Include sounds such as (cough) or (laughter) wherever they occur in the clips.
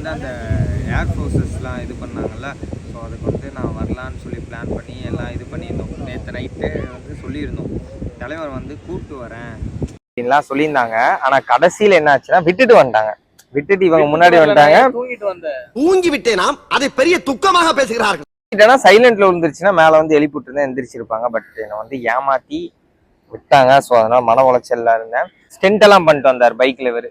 வந்து அந்த ஏர் ஃபோர்ஸஸ்லாம் இது பண்ணாங்கல்ல ஸோ அதுக்கு வந்து நான் வரலான்னு சொல்லி பிளான் பண்ணி எல்லாம் இது பண்ணியிருந்தோம். நேற்று நைட்டு வந்து சொல்லியிருந்தோம். தலைவர் வந்து கூப்பிட்டு வரேன். அப்படின்லாம் சொல்லியிருந்தாங்க. ஆனால் கடைசியில் என்ன ஆச்சுன்னா விட்டுட்டு வந்துட்டாங்க. விட்டுட்டு இவங்க முன்னாடி வந்துட்டாங்க. தூங்கிட்டு வந்த? தூங்கி விட்டேனாம் அதை பெரிய துக்கமாக பேசுகிறார்கள். இல்லைன்னா சைலண்ட்ல விழுந்துருச்சுன்னா மேலே வந்து எழுப்பி விட்டு எந்திரிச்சிருப்பாங்க. பட் என்னை வந்து ஏமாத்தி விட்டாங்க. ஸோ அதனால மன உளைச்சல்ல இருந்தேன். ஸ்டென்ட் எல்லாம் பண்ணிட்டு வந்தார் பைக்ல இவர்.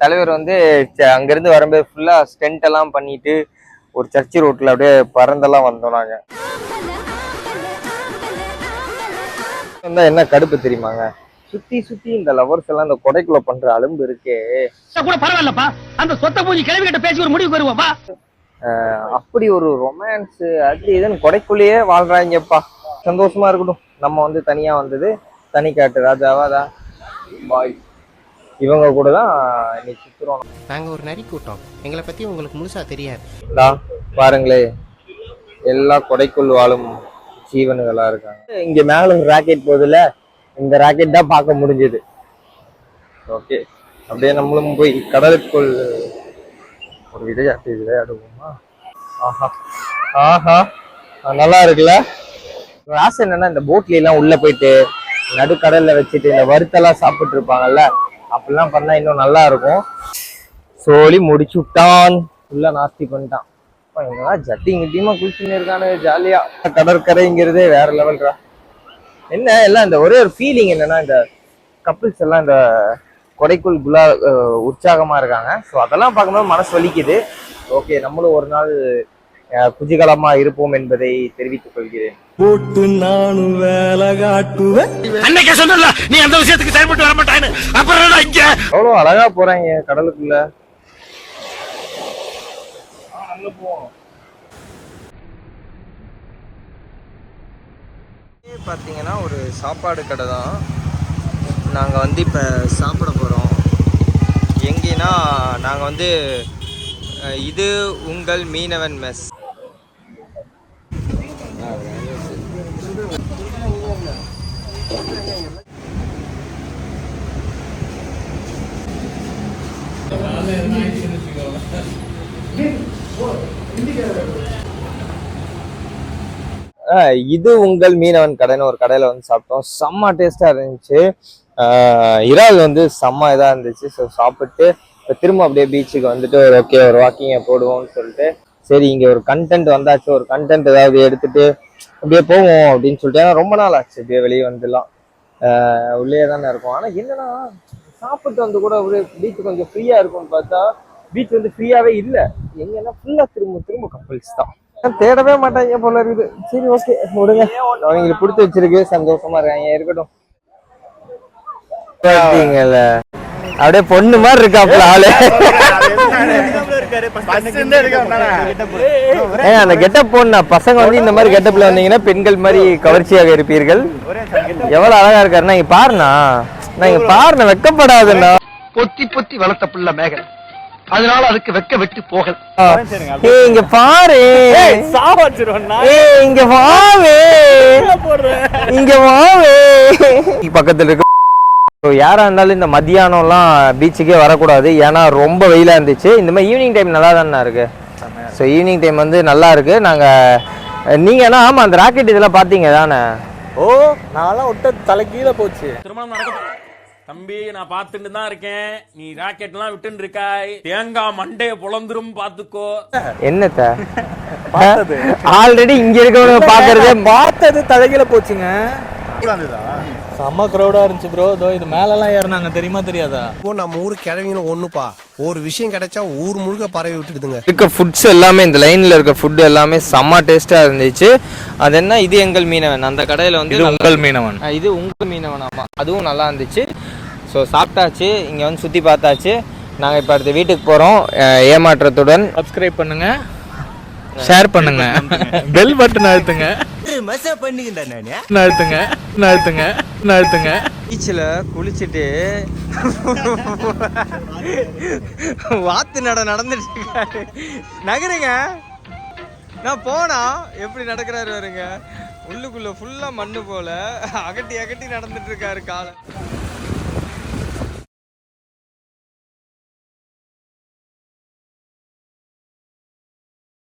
தலைவர் வந்து ச- அங்கிருந்து வரும்போது ஃபுல்லா ஸ்டென்ட் எல்லாம் பண்ணிட்டு ஒரு சர்ச்சு ரோட்ல அப்படியே பறந்தெல்லாம் வந்தோம் நாங்க. வந்தா என்ன கடுப்பு தெரியுமாங்க? சுத்தி சுத்தி இந்த லவர்ஸ் எல்லாம் இந்த கொடைக்குள்ள பண்ற அலும்பு இருக்கே. கூட பரவாயில்லப்பா. அந்த சொத்த பூஜை கிளவி கிட்ட பேசி ஒரு முடிவுக்கு வருவோம் வா. அப்படி ஒரு ரொமான்ஸ் அது இதுன்னு கொடைக்குள்ளேயே வாழ்றாங்கப்பா. சந்தோஷமா இருக்கட்டும். நம்ம வந்து தனியா வந்தது தனி காட்டு. ராஜாவாதா பாய் இவங்க கூட தான் இன்னைக்கு சுத்துறோம். நாங்க ஒரு நரி கூட்டம் எங்களை பத்தி உங்களுக்கு முழுசா தெரியாது. டா பாருங்களே. எல்லா கொடைக்குள் வாழும் ஜீவனுகளா இருக்காங்க. இங்க மேல ஒரு ராக்கெட் போகுதுல இந்த ராக்கெட் தான் பார்க்க முடிஞ்சது. ஓகே. அப்படியே நம்மளும் போய் கடலுக்குள் ஒரு விளையாட்டு விளையாடுவோமா? ஆஹா. ஆஹா. நல்லா இருக்குல்ல? ஆசை என்னன்னா இந்த போட்ல எல்லாம் உள்ள போயிட்டு நடுக்கடல்ல வச்சுட்டு இந்த வறுத்தெல்லாம் சாப்பிட்டு இருப்பாங்கல்ல அப்படிலாம் பண்ணால் இன்னும் நல்லா இருக்கும். சோழி முடிச்சு விட்டான். ஃபுல்லாக நாஸ்தி பண்ணிட்டான். அப்பா, இவங்கெல்லாம் ஜட்டிங் கிட்டியுமா குளிச்சுன்னு இருக்கானு ஜாலியாக கடற்கரைங்கிறதே வேற லெவல்ரா என்ன எல்லாம் இந்த ஒரே ஒரு ஃபீலிங் என்னன்னா இந்த கப்பிள்ஸ் எல்லாம் இந்த கொடைக்குள் குலா உற்சாகமாக இருக்காங்க. ஸோ அதெல்லாம் பார்க்கும்போது மனசு வலிக்குது. ஓகே நம்மளும் ஒரு நாள் குஜிகலமாக இருப்போம் என்பதை தெரிவித்துக் கொள்கிறேன். போட்டு நானும் வேலை காட்டுவேன். அன்னைக்கே சொன்னல நீ அந்த விஷயத்துக்கு செயல்பட்டு வர மாட்டான்னு. அப்புறம் இங்க? எவ்வளோ அழகா போறாங்க கடலுக்குள்ள. பார்த்தீங்கன்னா ஒரு சாப்பாடு கடை தான். நாங்கள் வந்து இப்போ சாப்பிட போகிறோம் எங்கேனா நாங்கள் வந்து இது உங்கள் மீனவன் மெஸ். இது உங்கள் மீனவன் கடைன்னு ஒரு கடையில வந்து சாப்பிட்டோம். செம்ம டேஸ்டா இருந்துச்சு. இறால் வந்து செம்ம இதா இருந்துச்சு. ஸோ சாப்பிட்டு இப்போ திரும்ப அப்படியே பீச்சுக்கு வந்துட்டு ஒரு ஓகே ஒரு வாக்கிங்கை போடுவோம்னு சொல்லிட்டு சரி இங்க ஒரு கண்டென்ட் வந்தாச்சு. ஒரு கண்டென்ட் ஏதாவது எடுத்துட்டு அப்படியே போவோம் அப்படின்னு சொல்லிட்டு. ஏன்னா ரொம்ப நாள் ஆச்சு அப்படியே வெளியே வந்துடலாம். உள்ளே தானே இருக்கும். ஆனா என்னன்னா சாப்பிட்டு வந்து கூட ஒரு பீச் கொஞ்சம் ஃப்ரீயா இருக்கும்னு பார்த்தா பீச் வந்து ஃப்ரீயாவே இல்லை. எங்கன்னா ஃபுல்லா திரும்ப திரும்ப கப்பல்ஸ் தான். தேடவே மாட்டாங்க போல இருக்குது. சரி ஓகே விடுங்க. அவங்களுக்கு பிடிச்சி வச்சிருக்கு. சந்தோஷமா இருக்காங்க. இருக்கட்டும். பார்த்தீங்கல்ல அப்படியே பொண்ணு மாதிரி இருக்காப்புல ஆளு. அந்த கெட்டப் போடனா பசங்க வந்து இந்த மாதிரி கெட்டப்ல வந்தீங்கன்னா பெண்கள் மாதிரி கவர்ச்சியாக இருப்பீர்கள். எவ்வளவு அழகா இருக்காருன்னா இங்க பாருண்ணா. நான் இங்க பாருண்ணா வெக்கப்படாதுண்ணா. பொத்தி பொத்தி வளர்த்த புள்ள மேகன். அதனால அதுக்கு வெக்க வெட்டு போகல். ஏய் இங்க பாரு. ஏய் இங்க வாவே. இங்க வாவே. பக்கத்துல இருக்க So, யாரா இருந்தாலும் இந்த மத்தியானம்லாம் பீச்சுக்கே வரக்கூடாது. ஏன்னா ரொம்ப வெயிலா இருந்துச்சு. இந்த மாதிரி ஈவினிங் டைம் நல்லா தானே இருக்கு. ஸோ ஈவினிங் டைம் வந்து நல்லா இருக்கு. நாங்க நீங்க என்ன ஆமா அந்த ராக்கெட் இதெல்லாம் பாத்தீங்க தானே? ஓ நான்லாம் விட்ட தலை கீழே போச்சு. திருமணம் நடக்கும் தம்பி நான் பார்த்துட்டு தான் இருக்கேன். நீ ராக்கெட் எல்லாம் விட்டுன்னு இருக்காய். தேங்காய் மண்டைய புலந்துரும் பாத்துக்கோ என்னத்த? ஆல்ரெடி (laughs) இங்க இருக்கவங்க பாக்குறதே பார்த்தது தலைகீழ போச்சுங்க. செம்ம க்ரௌடா இருந்துச்சு ப்ரோ இதோ இது மேலெல்லாம் ஏறினாங்க தெரியுமா தெரியாதா? இப்போ நம்ம ஊரு கிழவிங்களும் ஒண்ணுப்பா. ஒரு விஷயம் கிடைச்சா ஊர் முழுக்க பரவி விட்டுடுதுங்க. இருக்க ஃபுட்ஸ் எல்லாமே இந்த லைன்ல இருக்க ஃபுட் எல்லாமே செம்ம டேஸ்டா இருந்துச்சு. அது என்ன? இது எங்கள் மீனவன். அந்த கடையில வந்து உங்கள் மீனவன். இது உங்க மீனவன் ஆமா. அதுவும் நல்லா இருந்துச்சு. ஸோ சாப்பிட்டாச்சு. இங்க வந்து சுத்தி பார்த்தாச்சு. நாங்க இப்ப அடுத்த வீட்டுக்கு போறோம். அஹ், ஏமாற்றத்துடன். சப்ஸ்கிரைப் பண்ணுங்க. ஷேர் பண்ணுங்க. பெல் பட்டன் அழுத்துங்க. அழுத்துங்க அழுத்துங்க அழுத்துங்க பீச்சில் குளிச்சுட்டு வாத்து நட நடந்துட்டு இருக்காரு நகருங்க. நான் போனா எப்படி நடக்கிறாரு வருங்க உள்ளுக்குள்ள ஃபுல்லாக மண்ணு போல அகட்டி அகட்டி நடந்துட்டு இருக்காரு காலை.